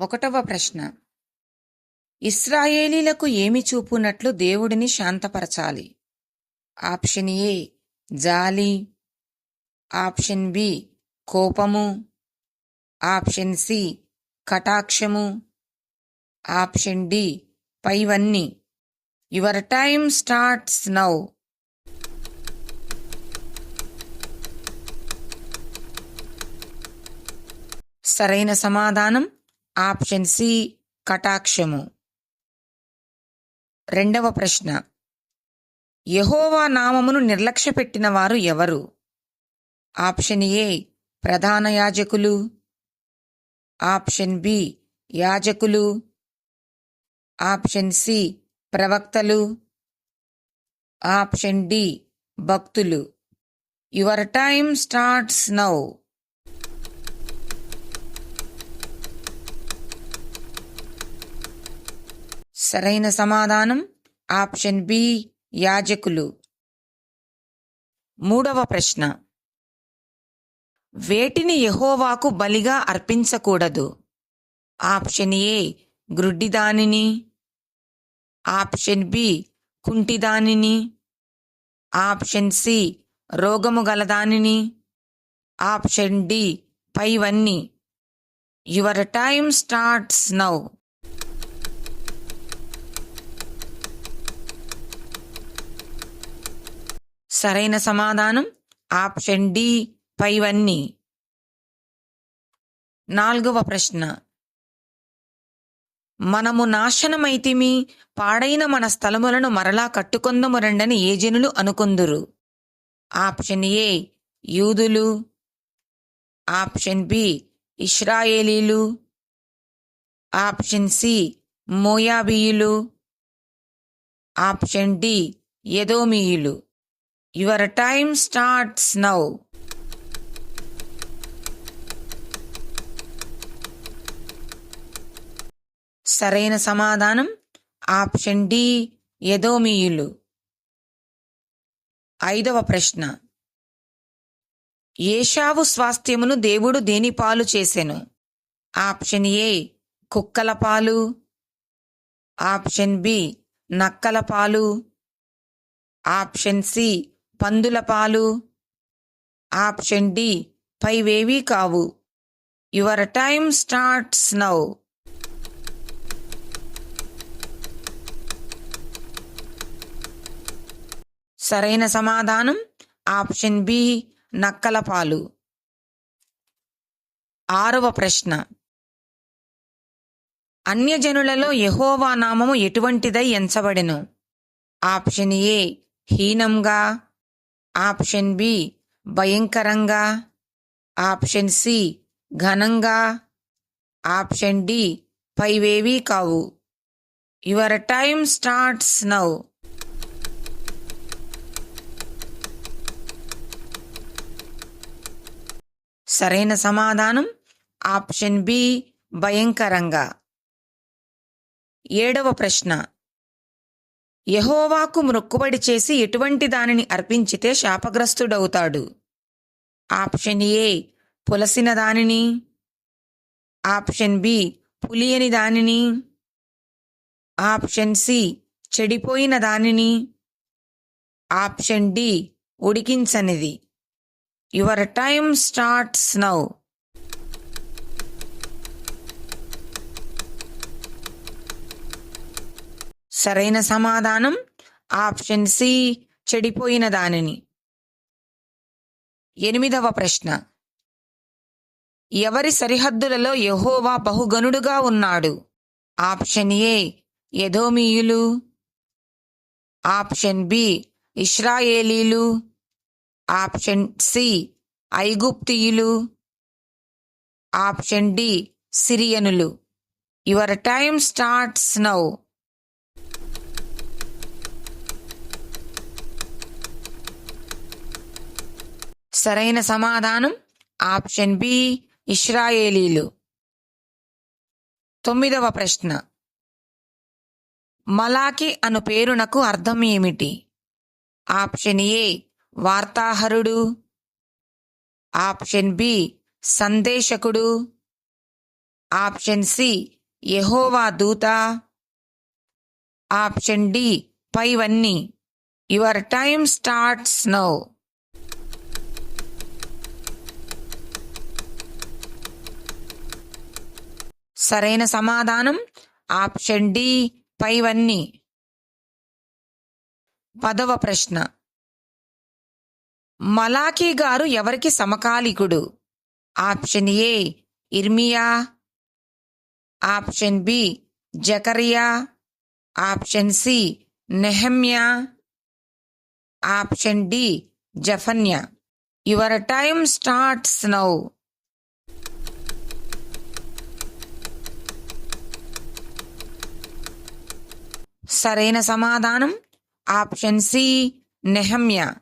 ఒకటవ ప్రశ్న. ఇస్రాయేలీలకు ఏమి చూపునట్లు దేవుడిని శాంతపరచాలి? ఆప్షన్ ఏ జాలి. ఆప్షన్ బి కోపము. ఆప్షన్ సి కటాక్షము. ఆప్షన్ డి పైవన్నీ. Your time starts now. సరైన సమాధానం? ఆప్షన్ సి కటాక్షము. రెండవ ప్రశ్న. యహోవా నామమును నిర్లక్ష్యపెట్టిన వారు ఎవరు? ఆప్షన్ ఏ ప్రధాన యాజకులు. ఆప్షన్ బి యాజకులు. ఆప్షన్ సి ప్రవక్తలు. ఆప్షన్ డి భక్తులు. Your time starts now. సరైన సమాధానం? ఆప్షన్ బి యాజకులు. మూడవ ప్రశ్న. వేటిని యహోవాకు బలిగా అర్పించకూడదు? ఆప్షన్ ఏ గ్రుడ్డిదానిని ఆప్షన్ బి కుంటిదానిని. ఆప్షన్ సి రోగము గలదానిని. ఆప్షన్ డి పైవన్నీ. Your time starts now. సరైన సమాధానం ఆప్షన్ డి పైవన్నీ. నాలుగవ ప్రశ్న. మనము నాశనమైతిమి పాడైన మన స్థలములను మరలా కట్టుకొందము రండని ఏ జనులు అనుకొందురు? ఆప్షన్ ఏ యూదులు. ఆప్షన్ బి ఇస్రాయేలీలు ఆప్షన్ సి మోయాబీయులు. ఆప్షన్ డి యదోమీయులు యువర్ టైమ్ స్టార్ట్స్ నౌ. సరైన సమాధానం ఆప్షన్ డి యదోమీయులు. ఐదవ ప్రశ్న. ఏషావు స్వాస్థ్యమును దేవుడు దేని పాలు చేసెను? ఆప్షన్ ఏ కుక్కల పాలు. ఆప్షన్ బి నక్కల పాలు. ఆప్షన్ సి పందుల పాలు ఆప్షన్ డి పైవేవీ కావు. Your time starts now. సరైన సమాధానం ఆప్షన్ బి నక్కల పాలు. ఆరవ ప్రశ్న. అన్యజనులలో యహోవా నామము ఎటువంటిదై ఎంచబడెను? ఆప్షన్ ఏ హీనంగా ఆప్షన్ బి భయంకరంగా. ఆప్షన్ సి ఘనంగా. ఆప్షన్ డి పైవేవీ కావు. Your time starts now. సరైన సమాధానం ఆప్షన్ బి భయంకరంగా. ఏడవ ప్రశ్న. యహోవాకు మొక్కుబడి చేసి ఎటువంటి దానిని అర్పించితే శాపగ్రస్తుడవుతాడు. ఆప్షన్ ఏ పులసిన దానిని. ఆప్షన్ బి పులియని దానిని. ఆప్షన్ సి చెడిపోయిన దానిని. Option D ఉడికించనిది. Your time starts now. సరైన సమాధానం ఆప్షన్ సి చెడిపోయిన దానిని. ఎనిమిదవ ప్రశ్న. ఎవరి సరిహద్దులలో యహోవా బహుగనుడుగా ఉన్నాడు? ఆప్షన్ ఏ యధోమీయులు ఆప్షన్ బి ఇస్రాయేలీలు ఆప్షన్ సి ఐగుప్తియులు. Option D సిరియనులు. Your time starts now. సరైన సమాధానం? ఆప్షన్ బి ఇస్రాయేలీలు. తొమ్మిదవ ప్రశ్న. మలాకి అను పేరునకు అర్థం ఏమిటి? ఆప్షన్ ఏ వార్తాహరుడు. ఆప్షన్ బి సందేశకుడు. ఆప్షన్ సి యహోవా దూత. ఆప్షన్ డి పైవన్నీ. Your time starts now. సరైన సమాధానం ఆప్షన్ డి పైవన్నీ పదవ ప్రశ్న. మలాఖీ గారు ఎవరికి సమకాలికుడు? ఆప్షన్ ఏ ఇర్మియా. ఆప్షన్ బి జకరియా. ఆప్షన్ సి నెహమ్యా. Option D జఫన్యా. Your time starts now. సరైన సమాధానం. Option C నెహమ్యా.